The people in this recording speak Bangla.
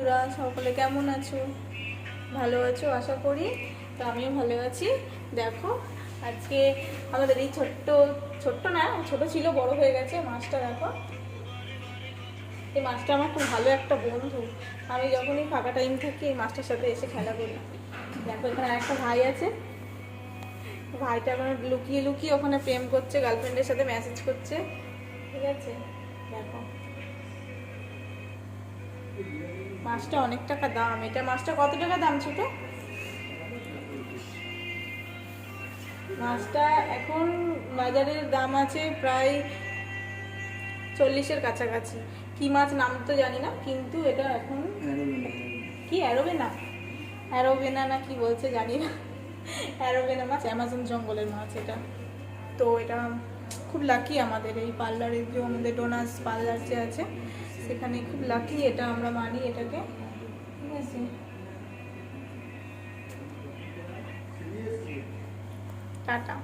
তোরা সকলে কেমন আছো? ভালো আছো? আশা করি। তো আমিও ভালো আছি। দেখো, আজকে আমাদের এই ছোট্ট ছোট্ট না, ছোট ছিল, বড় হয়ে গেছে মাছটা, দেখো। এই মাছটা আমার খুব ভালো একটা বন্ধু। আমি যখনই ফাঁকা টাইম থাকি, এই মাছটার সাথে এসে খেলা করি। দেখো, এখানে একটা ভাই আছে। ভাইটা এখন লুকিয়ে লুকিয়ে ওখানে প্রেম করছে গার্লফ্রেন্ডের সাথে মেসেজ করছে। ঠিক আছে? দেখো। মাছটা অনেক টাকা দাম। এটা মাছটা কত টাকা দাম ছোট মাছটা এখন বাজারের দাম আছে প্রায় চল্লিশের কাছাকাছি। কি মাছ নাম তো জানি না, কিন্তু এটা এখন কি অ্যারোবেনা অ্যারোবেনা না কি বলছে জানি না। অ্যারোবেনা মাছ, অ্যামাজন জঙ্গলের মাছ এটা। তো এটা খুব লাকি আমাদের এই পার্লারের যে আমাদের ডোনাস পার্লার যে আছে, সেখানে খুব লাকি এটা আমরা মানি এটাকে। ঠিক আছে? টাটা।